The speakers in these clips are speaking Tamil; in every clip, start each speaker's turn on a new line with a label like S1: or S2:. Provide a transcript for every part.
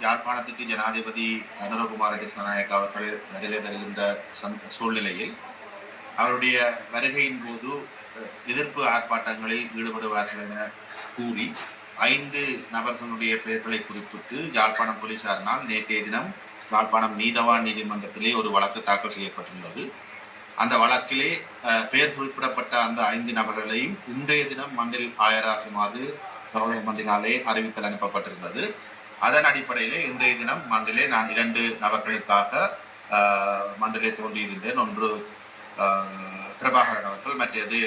S1: யாழ்ப்பாணத்துக்கு ஜனாதிபதி அனுரகுமார கிருஷ்ணநாயக் அவர்கள் வருகை தருகின்ற சந்த- சூழ்நிலையில் அவருடைய வருகையின் போது எதிர்ப்பு ஆர்ப்பாட்டங்களில் ஈடுபடுவார்கள் என கூறி ஐந்து நபர்களுடைய பெயர்களை குறிப்பிட்டு யாழ்ப்பாணம் போலீசாரினால் நேற்றைய தினம் யாழ்ப்பாணம் நீதவான் நீதிமன்றத்திலே ஒரு வழக்கு தாக்கல் செய்யப்பட்டுள்ளது. அந்த வழக்கிலே பெயர் குறிப்பிடப்பட்ட அந்த ஐந்து நபர்களையும் இன்றைய தினம் மண்டில் ஆயராகுமாறு கவர்மெண்டினாலே அறிவித்தல் அனுப்பப்பட்டிருந்தது. அதன் அடிப்படையிலே இன்றைய தினம் மண்டலே நான் இரண்டு நபர்களுக்காக மண்டலே தோன்றியிருந்தேன். ஒன்று பிரபாகரன் அவர்கள் மற்றது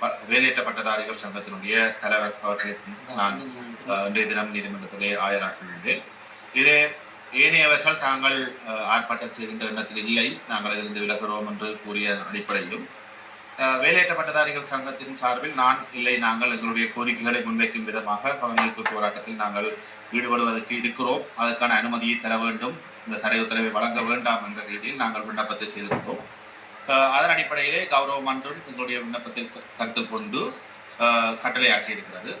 S1: ப- பட்டதாரிகள் சங்கத்தினுடைய தலைவர் அவர்களை நான் இன்றைய தினம் நீதிமன்றத்திலே ஆயராகின்றேன் இதே ஏனையவர்கள் தாங்கள் அஹ், ஆர்ப்பாட்டம் செய்கின்ற எண்ணத்தில் இல்லை. நாங்கள் இருந்து விலகிறோம் என்று கூறிய அடிப்படையிலும் அஹ், வேலையற்ற பட்டதாரிகள் சங்கத்தின் சார்பில் நான் இல்லை நாங்கள் எங்களுடைய கோரிக்கைகளை முன்வைக்கும் விதமாக கவனிப்பு போராட்டத்தில் நாங்கள் ஈடுபடுவதற்கு இருக்கிறோம். அதற்கான அனுமதியை தர வேண்டும். இந்த தடை உத்தரவை வழங்க வேண்டாம் என்ற ரீதியில் நாங்கள் விண்ணப்பத்தை செய்திருக்கிறோம். அதன் அடிப்படையிலே கௌரவ மன்றம் எங்களுடைய விண்ணப்பத்தில் க- கொண்டு கட்டளை ஆற்றியிருக்கிறது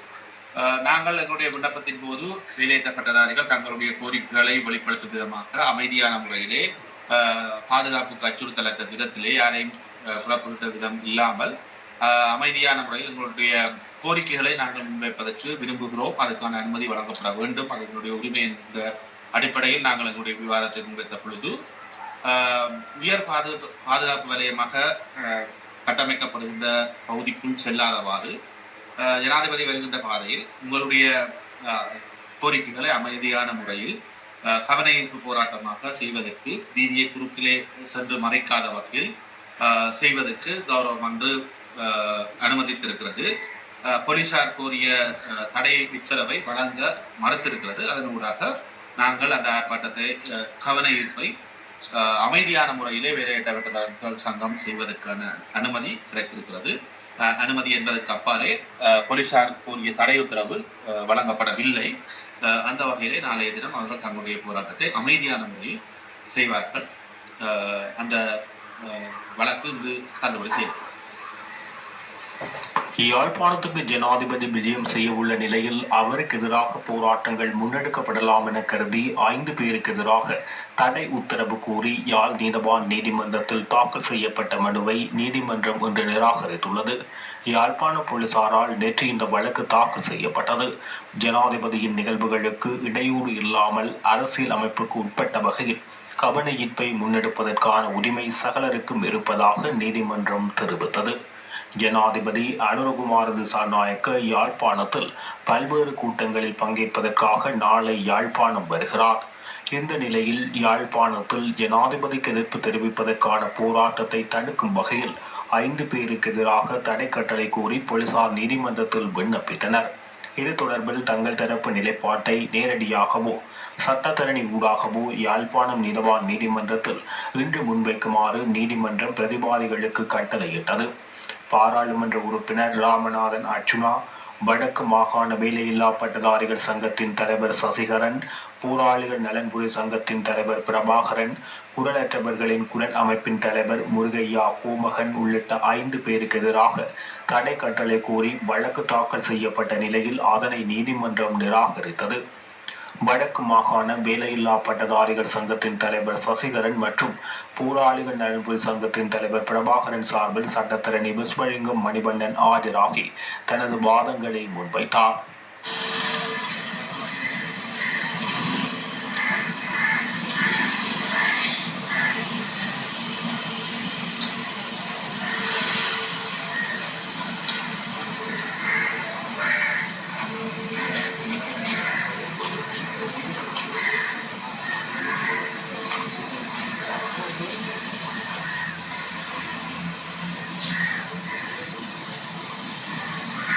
S1: நாங்கள் எங்களுடைய விண்ணப்பத்தின் போது வேலையற்ற பட்டதாரிகள் தங்களுடைய கோரிக்கைகளை வெளிப்படுத்தும் விதமாக அமைதியான முறையிலே அஹ், பாதுகாப்புக்கு அச்சுறுத்தலற்ற விதத்திலே யாரையும் அஹ், விதம் இல்லாமல் அமைதியான முறையில் எங்களுடைய கோரிக்கைகளை நாங்கள் முன்வைப்பதற்கு விரும்புகிறோம். அதுக்கான அனுமதி வழங்கப்பட வேண்டும். அது எங்களுடைய உரிமை என்ற அடிப்படையில் நாங்கள் எங்களுடைய விவாதத்தை முன்வைத்த பொழுது உயர் பாதுகாப்பு பாதுகாப்பு வலயமாக கட்டமைக்கப்படுகின்ற பகுதிக்குள் செல்லாதவாறு ஜனாதிபதி வருகின்ற பாதையில் உங்களுடைய கோரிக்கைகளை அமைதியான முறையில் கவன ஈர்ப்பு போராட்டமாக செய்வதற்கு வீதியை குறுக்கிலே சென்று மறைக்காத வகையில் செய்வதற்கு கௌரவம் அன்று அனுமதித்திருக்கிறது. போலீசார் கோரிய தடை உத்தரவை வழங்க மறுத்திருக்கிறது. அதன் ஊடாக நாங்கள் அந்த ஆர்ப்பாட்டத்தை கவன ஈர்ப்பை அமைதியான முறையிலே வேலையிட்டவர்கள் சங்கம் செய்வதற்கான அனுமதி கிடைத்திருக்கிறது. அனுமதி என்பதற்கு அப்பாலே போலீசார் கூறிய தடை உத்தரவு வழங்கப்படவில்லை. அந்த வகையிலே நாளைய தினம் அவர்கள் தங்களுடைய போராட்டத்தை அமைதியான முறையில் செய்வார்கள். அந்த வழக்கு இன்று தள்ளுபடி செய்யும்.
S2: யாழ்ப்பாணத்துக்கு ஜனாதிபதி விஜயம் செய்ய உள்ள நிலையில் அவருக்கு எதிராக போராட்டங்கள் முன்னெடுக்கப்படலாம் என கருதி ஐந்து பேருக்கு எதிராக தடை உத்தரவு கோரி யாழ் நீதவான் நீதிமன்றத்தில் தாக்கல் செய்யப்பட்ட மனுவை நீதிமன்றம் இன்று நிராகரித்துள்ளது. யாழ்ப்பாண போலீசாரால் நேற்று இந்த வழக்கு தாக்கல் செய்யப்பட்டது. ஜனாதிபதியின் நிகழ்வுகளுக்கு இடையூறு இல்லாமல் அரசியல் அமைப்புக்கு உட்பட்ட வகையில் கவன ஈர்ப்பை முன்னெடுப்பதற்கான உரிமை சகலருக்கும் இருப்பதாக நீதிமன்றம் தெரிவித்தது. ஜனாதிபதி அனுரகுமார திசாநாயக்க யாழ்ப்பாணத்தில் பல்வேறு கூட்டங்களில் பங்கேற்பதற்காக நாளை யாழ்ப்பாணம் வருகிறார். இந்த நிலையில் யாழ்ப்பாணத்தில் ஜனாதிபதிக்கு எதிர்ப்பு தெரிவிப்பதற்கான போராட்டத்தை தடுக்கும் வகையில் ஐந்து பேருக்கு எதிராக தடை கட்டளை கோரி போலீசார் நீதிமன்றத்தில் விண்ணப்பித்தனர். இது தொடர்பில் தங்கள் தரப்பு நிலைப்பாட்டை நேரடியாகவோ சட்டத்தரணி ஊடாகவோ யாழ்ப்பாணம் நீதவான் நீதிமன்றத்தில் இன்று முன்வைக்குமாறு நீதிமன்றம் பிரதிவாதிகளுக்கு கட்டளையிட்டது. பாராளுமன்ற உறுப்பினர் ராமநாதன் அர்ச்சுனா வடக்கு மாகாண வேலையில்லா பட்டதாரிகள் சங்கத்தின் தலைவர் சசிகரன் போராளிகள் நலன்புரி சங்கத்தின் தலைவர் பிரபாகரன் குரலற்றவர்களின் குரல் அமைப்பின் தலைவர் முருகையா கோமகன் உள்ளிட்ட ஐந்து பேருக்கு எதிராக தடை கட்டளை கோரி வழக்கு தாக்கல் செய்யப்பட்ட நிலையில் அதனை நீதிமன்றம் நிராகரித்தது. வடக்கு மாகாண வேலையில்லா பட்டதாரிகள் சங்கத்தின் தலைவர் சசிகரன் மற்றும் போராளிகள் நலன்புரி சங்கத்தின் தலைவர் பிரபாகரன் சார்பில் சட்டத்தரணி விஸ்வலிங்கம் மணிவண்ணன் ஆஜராகி தனது வாதங்களை முன்வைத்தார்.